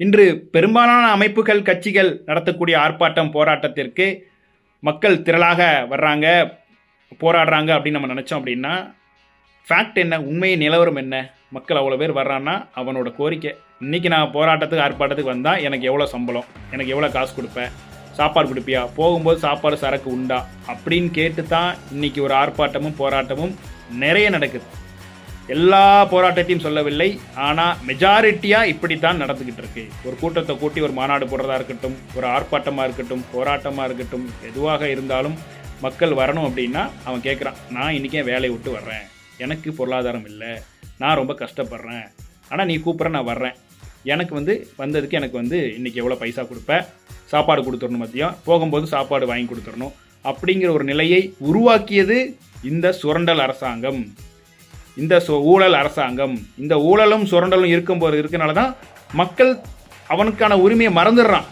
இன்று பெரும்பாலான அமைப்புகள் கட்சிகள் நடத்தக்கூடிய ஆர்ப்பாட்டம் போராட்டத்திற்கு மக்கள் திரளாக வர்றாங்க போராடுறாங்க அப்படின்னு நம்ம நினச்சோம் அப்படின்னா ஃபேக்ட் என்ன உண்மை நிலவரம் என்ன மக்கள் அவ்வளோ பேர் வர்றான்னா அவனோட கோரிக்கை. இன்றைக்கி நான் போராட்டத்துக்கு ஆர்ப்பாட்டத்துக்கு வந்தால் எனக்கு எவ்வளோ சம்பளம் எனக்கு எவ்வளோ காசு கொடுப்பேன் சாப்பாடு கொடுப்பியா போகும்போது சாப்பாடு சரக்கு உண்டா அப்படின்னு கேட்டு தான் இன்றைக்கி ஒரு ஆர்ப்பாட்டமும் போராட்டமும் நிறைய நடக்குது. எல்லா போராட்டத்தையும் சொல்லவில்லை. ஆனால் மெஜாரிட்டியாக இப்படித்தான் நடந்துக்கிட்டு இருக்கு. ஒரு கூட்டத்தை கூட்டி ஒரு மாநாடு போடுறதா இருக்கட்டும் ஒரு ஆர்ப்பாட்டமாக இருக்கட்டும் போராட்டமாக இருக்கட்டும் எதுவாக இருந்தாலும் மக்கள் வரணும் அப்படின்னா அவன் கேட்குறான் நான் இன்றைக்கே வேலையை விட்டு வர்றேன். எனக்கு பொருளாதாரம் இல்லை. நான் ரொம்ப கஷ்டப்படுறேன். ஆனால் நீ கூப்பிட்ற நான் வர்றேன். எனக்கு வந்து வந்ததுக்கு எனக்கு வந்து இன்றைக்கி எவ்வளோ பைசா கொடுப்பேன் சாப்பாடு கொடுத்துடணும் மதியம். போகும்போது சாப்பாடு வாங்கி கொடுத்துடணும். அப்படிங்கிற ஒரு நிலையை உருவாக்கியது இந்த சுரண்டல் அரசாங்கம். இந்த சு- ஊழல் அரசாங்கம் இந்த ஊழலும் சுரண்டலும் இருக்கும்போது இருக்கனால தான் மக்கள் அவனுக்கான உரிமையை மறந்துடுறான்.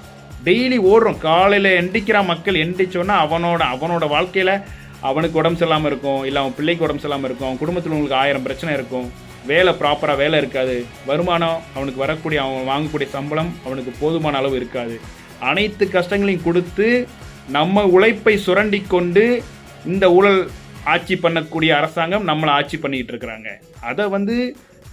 டெய்லி ஓடுறோம். காலையில் எண்டிக்கிறான் மக்கள் எண்டிச்சோன்னா அவனோட அவனோட வாழ்க்கையில் அவனுக்கு உடம்பு சரியில்லாமல் இருக்கும் இல்லை அவன் பிள்ளைக்கு உடம்பு சரியில்லாமல் இருக்கும் அவன் குடும்பத்தில் உங்களுக்கு ஆயிரம் பிரச்சனை இருக்கும் வேலை ப்ராப்பராக வேலை இருக்காது வருமானம் அவனுக்கு வரக்கூடிய அவன் வாங்கக்கூடிய சம்பளம் அவனுக்கு போதுமான அளவு இருக்காது. அனைத்து கஷ்டங்களையும் கொடுத்து நம்ம உழைப்பை சுரண்டி கொண்டு இந்த ஊழல் ஆட்சி பண்ணக்கூடிய அரசாங்கம் நம்மளை ஆட்சி பண்ணிக்கிட்டு இருக்கிறாங்க. அதை வந்து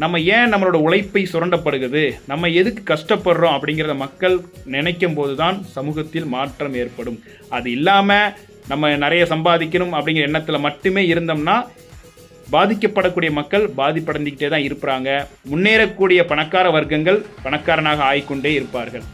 நம்ம ஏன் நம்மளோட உழைப்பை சுரண்டப்படுகிறது? நம்ம எதுக்கு கஷ்டப்படுறோம் அப்படிங்கிறத மக்கள் நினைக்கும் போது தான் சமூகத்தில் மாற்றம் ஏற்படும். அது இல்லாமல் நம்ம நிறைய சம்பாதிக்கணும் அப்படிங்கிற எண்ணத்தில் மட்டுமே இருந்தோம்னா பாதிக்கப்படக்கூடிய மக்கள் பாதிப்படைந்துக்கிட்டே தான் இருப்பாங்க. முன்னேறக்கூடிய பணக்கார வர்க்கங்கள் பணக்காரனாக ஆயிக்கொண்டே இருப்பார்கள்.